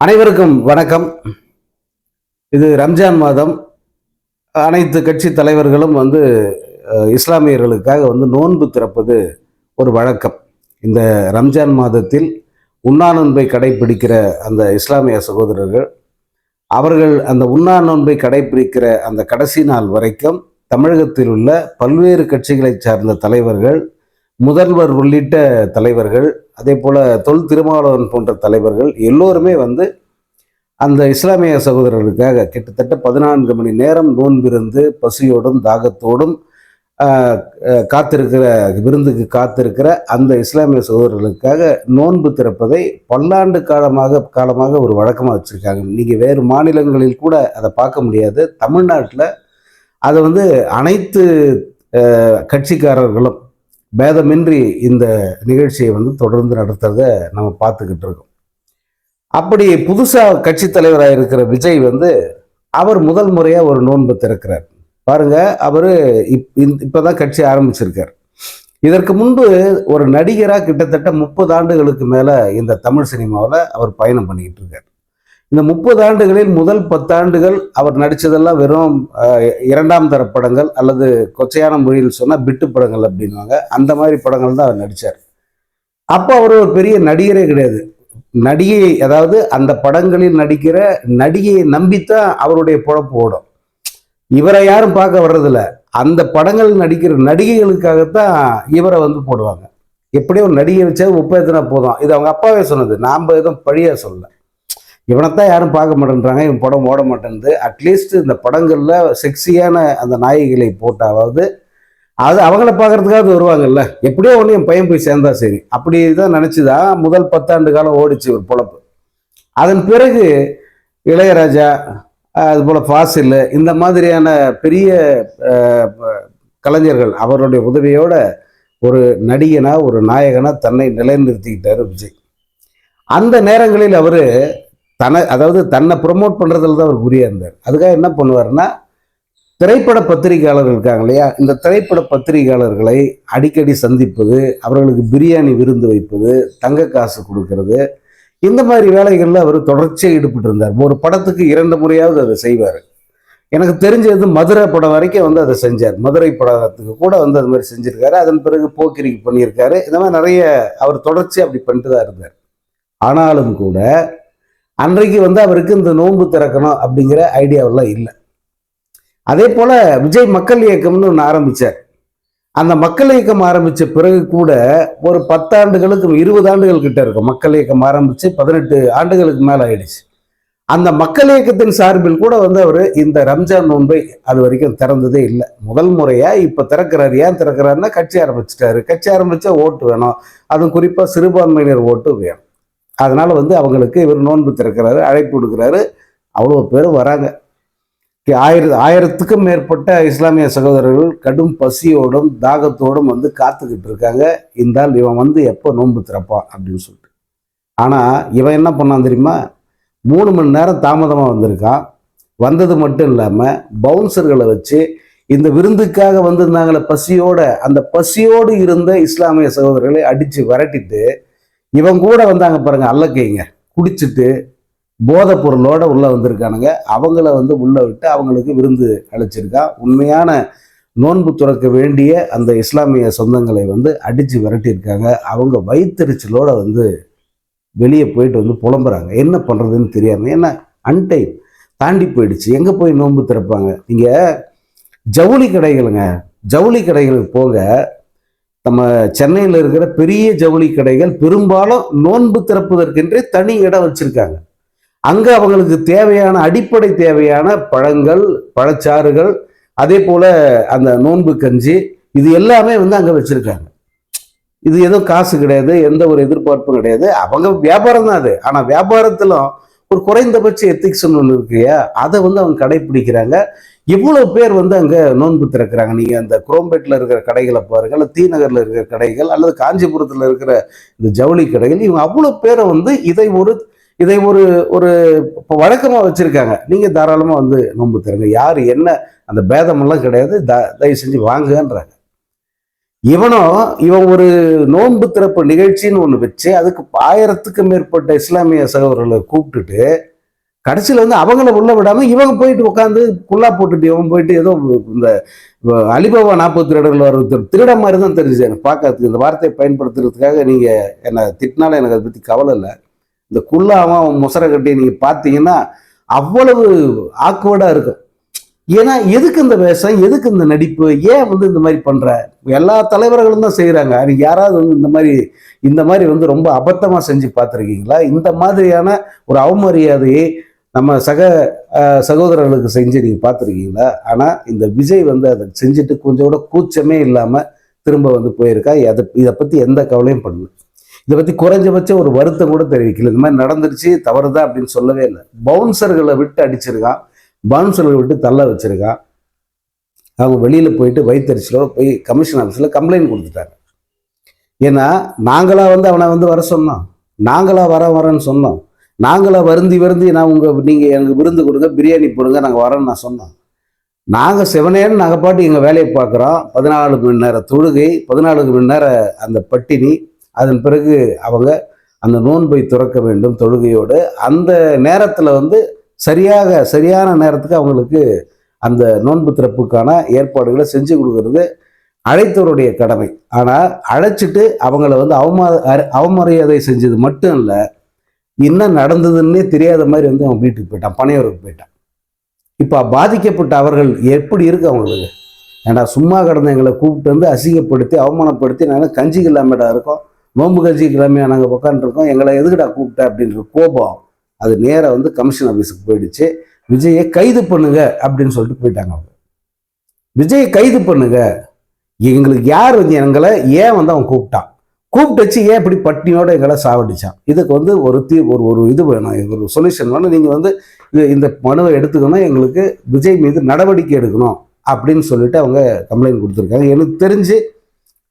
அனைவருக்கும் வணக்கம். இது ரம்ஜான் மாதம். அனைத்து கட்சி தலைவர்களும் வந்து இஸ்லாமியர்களுக்காக வந்து நோன்பு திறப்பது ஒரு வழக்கம். இந்த ரம்ஜான் மாதத்தில் உண்ணா நோன்பை கடைபிடிக்கிற அந்த இஸ்லாமிய சகோதரர்கள் அவர்கள் அந்த உண்ணா நோன்பை கடைபிடிக்கிற அந்த கடைசி நாள் வரைக்கும் தமிழகத்தில் உள்ள பல்வேறு கட்சிகளை சார்ந்த தலைவர்கள் முதல்வர் உள்ளிட்ட தலைவர்கள் அதே போல் தொல் திருமாவளவன் போன்ற தலைவர்கள் எல்லோருமே வந்து அந்த இஸ்லாமிய சகோதரர்களுக்காக கிட்டத்தட்ட பதினான்கு மணி நேரம் நோன்பிருந்து பசியோடும் தாகத்தோடும் காத்திருக்கிற விருந்துக்கு காத்திருக்கிற அந்த இஸ்லாமிய சகோதரர்களுக்காக நோன்பு திறப்பதை பல்லாண்டு காலமாக காலமாக ஒரு வழக்கமாக வச்சுருக்காங்க. நீங்கள் வேறு மாநிலங்களில் கூட அதை பார்க்க முடியாது. தமிழ்நாட்டில் அதை வந்து அனைத்து கட்சிக்காரர்களும் பேதமின்றி இந்த நிகழ்ச்சியை வந்து தொடர்ந்து நடத்துறத நம்ம பார்த்துக்கிட்டு இருக்கோம். அப்படி புதுசாக கட்சி தலைவராக இருக்கிற விஜய் வந்து அவர் முதல் முறையாக ஒரு நோன்பு திறக்கிறார். பாருங்க அவர் இப் இப்போ தான் கட்சி ஆரம்பிச்சிருக்கார். இதற்கு முன்பு ஒரு நடிகராக கிட்டத்தட்ட முப்பது ஆண்டுகளுக்கு மேலே இந்த தமிழ் சினிமாவில் அவர் பயணம் பண்ணிக்கிட்டு இருக்கார். இந்த முப்பது ஆண்டுகளில் முதல் பத்தாண்டுகள் அவர் நடித்ததெல்லாம் வெறும் இரண்டாம் தர படங்கள் அல்லது கொச்சையான மொழியில் சொன்னால் பிட்டு படங்கள் அப்படின்வாங்க அந்த மாதிரி படங்கள் தான் அவர் நடித்தார் அப்போ அவர் ஒரு பெரிய நடிகரே கிடையாது. நடிகை அதாவது அந்த படங்களில் நடிக்கிற நடிகையை நம்பித்தான் அவருடைய பொழப்பு ஓடும். இவரை யாரும் பார்க்க வர்றதில்ல. அந்த படங்கள் நடிக்கிற நடிகைகளுக்காகத்தான் இவரை வந்து போடுவாங்க. எப்படியோ ஒரு நடிகை வச்சா முப்பத்தினா போதும். இது அவங்க அப்பாவே சொன்னது. நாம் எதுவும் பழியா சொல்லலை. இவனைத்தான் யாரும் பார்க்க மாட்டேன்றாங்க. இவன் படம் ஓட மாட்டேன்து அட்லீஸ்ட் இந்த படங்களில் செக்ஸியான அந்த நாயகிகளை போட்டாவது அது அவங்கள பார்க்கறதுக்காவது வருவாங்கல்ல. எப்படியோ ஒன்று என் பையன் போய் சேர்ந்தா சரி. அப்படி தான் நினச்சிதான் முதல் பத்தாண்டு காலம் ஓடிச்சு ஒரு பொழப்பு. அதன் பிறகு இளையராஜா அதுபோல் ஃபாசில் இந்த மாதிரியான பெரிய கலைஞர்கள் அவருடைய உதவியோட ஒரு நடிகனாக ஒரு நாயகனாக தன்னை நிலைநிறுத்திக்கிட்டார் விஜய். அந்த நேரங்களில் அவர் தன்னை அதாவது தன்னை ப்ரொமோட் பண்ணுறதுல தான் அவர் குறியாக இருந்தார். அதுக்காக என்ன பண்ணுவாருன்னா திரைப்பட பத்திரிகையாளர்கள் இருக்காங்க இல்லையா? இந்த திரைப்பட பத்திரிகையாளர்களை அடிக்கடி சந்திப்பது அவர்களுக்கு பிரியாணி விருந்து வைப்பது தங்க காசு கொடுக்கறது இந்த மாதிரி வேலைகளில் அவர் தொடர்ச்சியாக ஈடுபட்டு இருந்தார். ஒரு படத்துக்கு இரண்டு முறையாவது அதை செய்வார். எனக்கு தெரிஞ்சது மதுரை படம் வரைக்கும் வந்து அதை செஞ்சார். மதுரை படத்துக்கு கூட வந்து அது மாதிரி செஞ்சுருக்காரு. அதன் பிறகு போக்கிரிக்கு பண்ணியிருக்காரு. இந்த மாதிரி நிறைய அவர் தொடர்ச்சி அப்படி பண்ணிட்டு தான் இருந்தார். ஆனாலும் கூட அன்றைக்கு வந்து அவருக்கு இந்த நோன்பு திறக்கணும் அப்படிங்கிற ஐடியாவெல்லாம் இல்லை. அதே போல விஜய் மக்கள் இயக்கம்னு ஒன்று ஆரம்பித்தார் அந்த மக்கள் இயக்கம் ஆரம்பித்த பிறகு கூட ஒரு பத்தாண்டுகளுக்கு இருபது ஆண்டுகள் கிட்ட இருக்கும். மக்கள் இயக்கம் ஆரம்பித்து பதினெட்டு ஆண்டுகளுக்கு மேலே ஆயிடுச்சு. அந்த மக்கள் இயக்கத்தின் சார்பில் கூட வந்து அவர் இந்த ரம்ஜான் நோன்பை அது வரைக்கும் திறந்ததே இல்லை. முதல் முறையாக இப்போ திறக்கிறார். ஏன் திறக்கிறாருன்னா கட்சி ஆரம்பிச்சிட்டாரு. கட்சி ஆரம்பித்தா ஓட்டு வேணும். அதுவும் குறிப்பாக சிறுபான்மையினர் ஓட்டு வேணும். அதனால் வந்து அவங்களுக்கு இவர் நோன்பு திறக்கிறாரு அழைப்பு கொடுக்குறாரு அவ்வளோ பேர் வராங்க. ஆயிர ஆயிரத்துக்கும் மேற்பட்ட இஸ்லாமிய சகோதரர்கள் கடும் பசியோடும் தாகத்தோடும் வந்து காத்துக்கிட்டு இருக்காங்க. இருந்தால் இவன் வந்து எப்போ நோன்பு திறப்பான் அப்படின்னு சொல்லிட்டு. ஆனால் இவன் என்ன பண்ணான் தெரியுமா? மூணு மணி நேரம் தாமதமாக வந்திருக்கான். வந்தது மட்டும் இல்லாமல் பவுன்சர்களை வச்சு இந்த விருந்துக்காக வந்திருந்தாங்களே பசியோட அந்த பசியோடு இருந்த இஸ்லாமிய சகோதரர்களை அடித்து விரட்டிட்டு இவன் கூட வந்தாங்க பாருங்க அல்லக்கைங்க. குடிச்சிட்டு போதை பொருளோட உள்ள வந்திருக்கானுங்க. அவங்கள வந்து உள்ள விட்டு அவங்களுக்கு விருந்து அழைச்சிருக்கான் உண்மையான நோன்பு துறக்க வேண்டிய அந்த இஸ்லாமிய சொந்தங்களை வந்து அடிச்சு விரட்டியிருக்காங்க. அவங்க வயிற்றுச்சலோட வந்து வெளியே போயிட்டு வந்து புலம்புறாங்க. என்ன பண்றதுன்னு தெரியாம ஏன்னா அன்டைம் தாண்டி போயிடுச்சு. எங்க போய் நோன்பு திறப்பாங்க? நீங்க ஜவுளி கடைகளுங்க. ஜவுளி கடைகளுக்கு போங்க. நம்ம சென்னையில் இருக்கிற பெரிய ஜவுளி கடைகள் பெரும்பாலும் நோன்பு திறப்பதற்கென்றே தனி இடம் வச்சிருக்காங்க. அங்கே அவங்களுக்கு தேவையான அடிப்படை தேவையான பழங்கள் பழச்சாறுகள் அதே போல் அந்த நோன்பு கஞ்சி இது எல்லாமே வந்து அங்கே வச்சுருக்காங்க. இது எதுவும் காசு கிடையாது எந்த ஒரு எதிர்பார்ப்பும் கிடையாது. அவங்க வியாபாரம் தான் அது. ஆனால் வியாபாரத்திலும் ஒரு குறைந்தபட்ச எத்திக்ஸ் ஒன்று இருக்கு அதை வந்து அவங்க கடைபிடிக்கிறாங்க இவ்வளவு பேர் வந்து அங்கே நோன்பு திறக்கிறாங்க. நீங்கள் அந்த குரோம்பேட்டில் இருக்கிற கடைகளை பாருங்கள் அல்லது தீநகரில் இருக்கிற கடைகள் அல்லது காஞ்சிபுரத்தில் இருக்கிற இந்த ஜவுளி கடைகள் இவங்க அவ்வளோ பேரை வந்து இதை ஒரு இதை ஒரு ஒரு இப்போ வழக்கமாக வச்சுருக்காங்க. நீங்கள் தாராளமாக வந்து நோன்பு திறங்க. யார் என்ன அந்த பேதமெல்லாம் கிடையாது. த தயவு செஞ்சு வாங்குன்றாங்க இவனோ இவன் ஒரு நோன்பு திறப்பு நிகழ்ச்சின்னு ஒன்று வச்சு அதுக்கு ஆயிரத்துக்கும் மேற்பட்ட இஸ்லாமிய சகோதரர்களை கூப்பிட்டுட்டு கடைசியில் வந்து அவங்கள உள்ள விடாமல் இவங்க போயிட்டு உட்காந்து குல்லா போட்டுட்டு இவன் போயிட்டு ஏதோ இந்த அலிபாபா நாற்பத்தி திருடர்கள் வர திருட மாதிரி தான் தெரிஞ்சு எனக்கு பார்க்கறதுக்கு. இந்த வார்த்தையை பயன்படுத்துறதுக்காக நீங்கள் என்னை திட்டினாலும் எனக்கு அதை பற்றி கவலை இல்லை. இந்த குல்லாவும் அவன் முசரை கட்டி நீங்கள் பார்த்தீங்கன்னா அவ்வளவு ஆக்வர்டாக இருக்கும். ஏன்னா எதுக்கு இந்த வேஷம்? எதுக்கு இந்த நடிப்பு? ஏன் வந்து இந்த மாதிரி பண்ற? எல்லா தலைவர்களும் தான் செய்யறாங்க அது யாராவது வந்து இந்த மாதிரி இந்த மாதிரி வந்து ரொம்ப அபத்தமா செஞ்சு பார்த்துருக்கீங்களா? இந்த மாதிரியான ஒரு அவமரியாதையை நம்ம சக சகோதரர்களுக்கு செஞ்சு நீங்க பார்த்துருக்கீங்களா? ஆனா இந்த விஜய் வந்து அதை செஞ்சுட்டு கொஞ்சம் கூட கூச்சமே இல்லாம திரும்ப வந்து போயிருக்கா? அதை இதை பத்தி எந்த கவலையும் பண்ணல இதை பத்தி குறைஞ்சபட்சம் ஒரு வருத்தம் கூட தெரிவிக்கல. இந்த மாதிரி நடந்துருச்சு தவறுதான் அப்படின்னு சொல்லவே இல்லை. பவுன்சர்களை விட்டு அடிச்சிருக்கான். பவுன்சர்களை விட்டு தள்ள வச்சிருக்கான் அவங்க வெளியில் போயிட்டு வைத்தறிச்சலோ போய் கமிஷன் ஆஃபீஸில் கம்ப்ளைண்ட் கொடுத்துட்டாங்க. ஏன்னா நாங்களாக வந்து அவனை வந்து வர சொன்னோம். நாங்களாக வர வரேன்னு சொன்னோம். நாங்களாக வருந்தி வருந்தி நான் உங்கள் நீங்கள் எனக்கு விருந்து கொடுங்க பிரியாணி போடுங்க நாங்கள் வரோன்னு நான் சொன்னோம். நாங்கள் செவனேன்னு நாங்கள் பாட்டு எங்கள் வேலையை பார்க்குறோம். பதினாலு மணி நேர தொழுகை பதினாலு மணி நேர அந்த பட்டினி அதன் பிறகு அவங்க அந்த நோன்பை துறக்க வேண்டும் தொழுகையோடு. அந்த நேரத்தில் வந்து சரியாக சரியான நேரத்துக்கு அவங்களுக்கு அந்த நோன்பு திறப்புக்கான ஏற்பாடுகளை செஞ்சு கொடுக்கறது அழைத்தவருடைய கடமை. ஆனால் அழைச்சிட்டு அவங்கள வந்து அவமா அவமரியாதை செஞ்சது மட்டும் இல்லை என்ன நடந்ததுன்னே தெரியாத மாதிரி வந்து அவன் வீட்டுக்கு போயிட்டான் பனையூருக்கு போயிட்டான். இப்போ பாதிக்கப்பட்ட அவர்கள் எப்படி இருக்கு அவங்களுக்கு? ஏன்னா சும்மா கடந்த எங்களை கூப்பிட்டு வந்து அசிங்கப்படுத்தி அவமானப்படுத்தி நாங்கள் கஞ்சிக்கு இல்லாமடா இருக்கோம் நோன்பு கஞ்சி இல்லாமல் நாங்கள் உட்காந்துருக்கோம் எங்களை எதுக்குடா கூப்பிட்ட அப்படின்ற கோபம் அது நேராக வந்து கமிஷன் ஆஃபீஸுக்கு போயிடுச்சு. விஜயை கைது பண்ணுங்க அப்படின்னு சொல்லிட்டு போயிட்டாங்க அவங்க. விஜயை கைது பண்ணுங்க. எங்களுக்கு யார் வந்து எங்களை ஏன் வந்து அவன் கூப்பிட்டான்? கூப்பிட்டு வச்சு ஏன் இப்படி பட்டினியோட எங்களை சாவடிச்சான்? இதுக்கு வந்து ஒரு தீ ஒரு ஒரு இது வேணும். ஒரு சொல்யூஷன் வேணும். நீங்கள் வந்து இந்த மனுவை எடுத்துக்கணும். எங்களுக்கு விஜய் மீது நடவடிக்கை எடுக்கணும் அப்படின்னு சொல்லிட்டு அவங்க கம்ப்ளைண்ட் கொடுத்துருக்காங்க. எனக்கு தெரிஞ்சு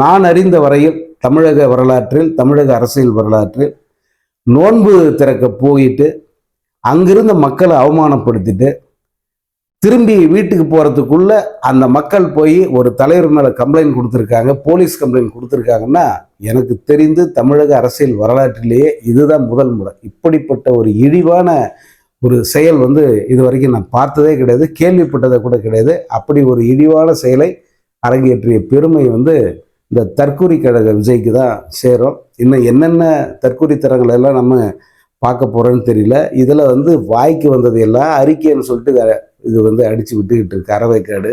நான் அறிந்த வரையில் தமிழக வரலாற்றில் தமிழக அரசியல் வரலாற்றில் நோன்பு திறக்க போயிட்டு அங்கிருந்த மக்களை அவமானப்படுத்திட்டு திரும்பி வீட்டுக்கு போகிறதுக்குள்ள அந்த மக்கள் போய் ஒரு தலைவர் மேலே கம்ப்ளைண்ட் கொடுத்துருக்காங்க போலீஸ் கம்ப்ளைண்ட் கொடுத்துருக்காங்கன்னா எனக்கு தெரிந்து தமிழக அரசியல் வரலாற்றிலேயே இதுதான் முதல் முறை. இப்படிப்பட்ட ஒரு இழிவான ஒரு செயல் வந்து இது வரைக்கும் நான் பார்த்ததே கிடையாது கேள்விப்பட்டதை கூட கிடையாது. அப்படி ஒரு இழிவான செயலை அரங்கேற்றிய பெருமை வந்து இந்த தற்கூரி கழக விஜய்க்கு தான் சேரும். இன்னும் என்னென்ன தற்கூரி தரங்கள் எல்லாம் நம்ம பார்க்க போகிறோன்னு தெரியல. இதில் வந்து வாய்க்கு வந்தது எல்லாம் அறிக்கைன்னு சொல்லிட்டு இது வந்து அடித்து விட்டுக்கிட்டு இருக்கு. அறவைக்காடு.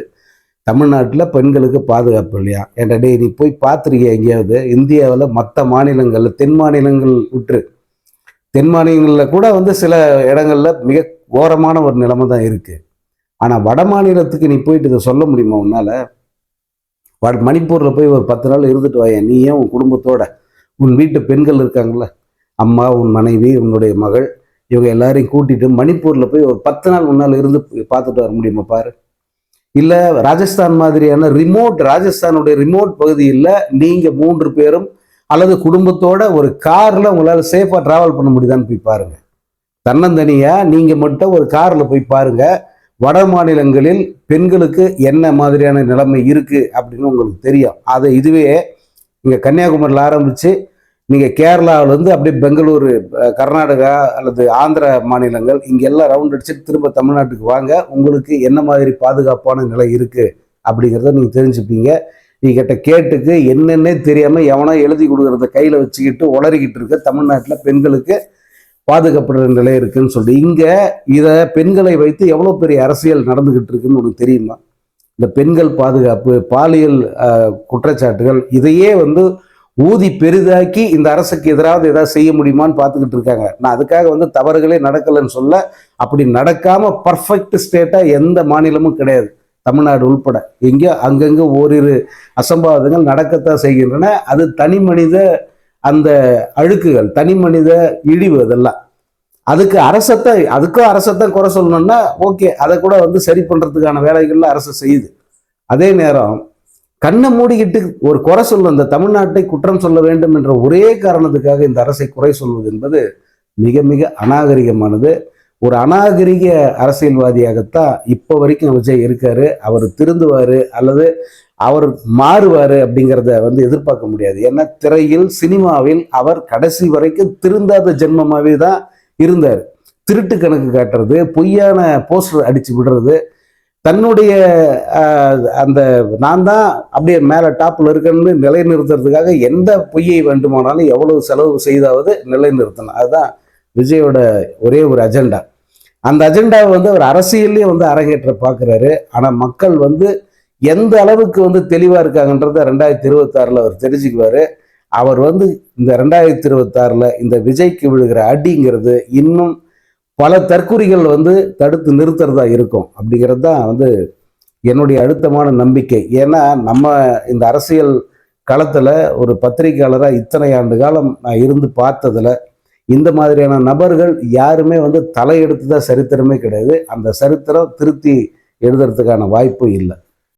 தமிழ்நாட்டில் பெண்களுக்கு பாதுகாப்பு இல்லையா? ஏன்டா நீ போய் பார்த்துருக்கிய எங்கேயாவது? இந்தியாவில் மற்ற மாநிலங்களில் தென் மாநிலங்கள் விட்டுரு தென் மாநிலங்களில் கூட வந்து சில இடங்களில் மிக ஓரமான ஒரு நிலைமை தான் இருக்குது ஆனால் வட மாநிலத்துக்கு நீ போயிட்டு இதை சொல்ல முடியுமா உன்னால்? வட மணிப்பூரில் போய் ஒரு பத்து நாள் இருந்துட்டு வாயேன். நீ ஏன் உன் குடும்பத்தோட. உன் வீட்டு பெண்கள் இருக்காங்கள அம்மா உன் மனைவி உன்னுடைய மகள் இவங்க எல்லாரையும் கூட்டிட்டு மணிப்பூரில் போய் ஒரு பத்து நாள் முன்னால் இருந்து பார்த்துட்டு வர முடியுமா பாரு? இல்லை ராஜஸ்தான் மாதிரியான ரிமோட் ராஜஸ்தானுடைய ரிமோட் பகுதியில் நீங்கள் மூன்று பேரும் அல்லது குடும்பத்தோட ஒரு காரில் உங்களால் சேஃபாக ட்ராவல் பண்ண முடியுதான்னு போய் பாருங்கள் தன்னந்தனியாக நீங்கள் மட்டும் ஒரு காரில் போய் பாருங்கள் வட மாநிலங்களில் பெண்களுக்கு என்ன மாதிரியான நிலைமை இருக்கு அப்படின்னு உங்களுக்கு தெரியும். அதை இதுவே இங்கே கன்னியாகுமரியில் ஆரம்பித்து நீங்கள் கேரளாவிலேருந்து அப்படியே பெங்களூரு கர்நாடகா அல்லது ஆந்திர மாநிலங்கள் இங்கெல்லாம் ரவுண்ட் அடிச்சுட்டு திரும்ப தமிழ்நாட்டுக்கு வாங்க. உங்களுக்கு என்ன மாதிரி பாதுகாப்பான நிலை இருக்குது அப்படிங்கிறத நீங்கள் தெரிஞ்சுப்பீங்க. நீ கிட்ட கேட்டுக்கு என்னென்னே தெரியாமல் எவனோ எழுதி கொடுக்குறத கையில் வச்சுக்கிட்டு உளறிக்கிட்டு இருக்க தமிழ்நாட்டில் பெண்களுக்கு பாதுகாப்படுற நிலை இருக்குன்னு சொல்லிட்டு இங்கே இதை பெண்களை வைத்து எவ்வளோ பெரிய அரசியல் நடந்துக்கிட்டு இருக்குன்னு உனக்கு தெரியுமா? இந்த பெண்கள் பாதுகாப்பு பாலியல் குற்றச்சாட்டுகள் இதையே வந்து ஊதி பெரிதாக்கி இந்த அரசுக்கு எதிராக ஏதாவது செய்ய முடியுமான்னு பார்த்துக்கிட்டு இருக்காங்க. நான் அதுக்காக வந்து தவறுகளே நடக்கலைன்னு சொல்ல அப்படி நடக்காம பர்ஃபெக்ட் ஸ்டேட்டாக எந்த மாநிலமும் கிடையாது. தமிழ்நாடு உள்பட. எங்கேயோ அங்கங்கே ஓரிரு அசம்பாவிதங்கள் நடக்கத்தான் செய்கின்றன. அது தனி மனித அந்த அழுக்குகள் தனி மனித இழிவு அதெல்லாம் அதுக்கு அரசத்தை அதுக்கும் அரசத்தான் குறை சொல்லணும்னா ஓகே அதை கூட வந்து சரி பண்ணுறதுக்கான வேலைகள்லாம் அரசு செய்யுது. அதே நேரம் கண்ணை மூடிக்கிட்டு ஒரு குறை சொல்லும் இந்த தமிழ்நாட்டை குற்றம் சொல்ல வேண்டும் என்ற ஒரே காரணத்துக்காக இந்த அரசை குறை சொல்வது என்பது மிக மிக அநாகரிகமானது. ஒரு அநாகரிக அரசியல்வாதியாகத்தான் இப்போ வரைக்கும் விஜய் இருக்காரு. அவர் திருந்துவார் அல்லது அவர் மாறுவார் அப்படிங்கிறத வந்து எதிர்பார்க்க முடியாது. ஏன்னா திரையில் சினிமாவில் அவர் கடைசி வரைக்கும் திருந்தாத ஜென்மமாகவே தான் இருந்தார். திருட்டு கணக்கு காட்டுறது பொய்யான போஸ்டர் அடித்து விடுறது தன்னுடைய அந்த நான் தான் அப்படியே மேலே டாப்பில் இருக்கேன்னு நிலைநிறுத்துறதுக்காக எந்த பொய்யை வேண்டுமானாலும் எவ்வளவு செலவு செய்தாவது நிலைநிறுத்தணும். அதுதான் விஜயோட ஒரே ஒரு அஜெண்டா. அந்த அஜெண்டாவை வந்து அவர் அரசியல்லையும் வந்து அரங்கேற்ற பார்க்குறாரு ஆனால் மக்கள் வந்து எந்த அளவுக்கு வந்து தெளிவாக இருக்காங்கன்றத ரெண்டாயிரத்தி இருபத்தாறில் அவர் தெரிஞ்சுக்குவார். அவர் வந்து இந்த ரெண்டாயிரத்தி இருபத்தாறில் இந்த விஜய்க்கு விழுகிற அடிங்கிறது இன்னும் பல தற்குறிகள் வந்து தடுத்து நிறுத்துறதா இருக்கும். அப்படிங்கிறது தான் வந்து என்னுடைய அழுத்தமான நம்பிக்கை. ஏன்னா நம்ம இந்த அரசியல் களத்தில் ஒரு பத்திரிகையாளராக இத்தனை ஆண்டு காலம் நான் இருந்து பார்த்ததுல இந்த மாதிரியான நபர்கள் யாருமே வந்து தலையெடுத்து தான் சரித்திரமே கிடையாது. அந்த சரித்திரம் திருத்தி எழுதுறதுக்கான வாய்ப்பு இல்லை.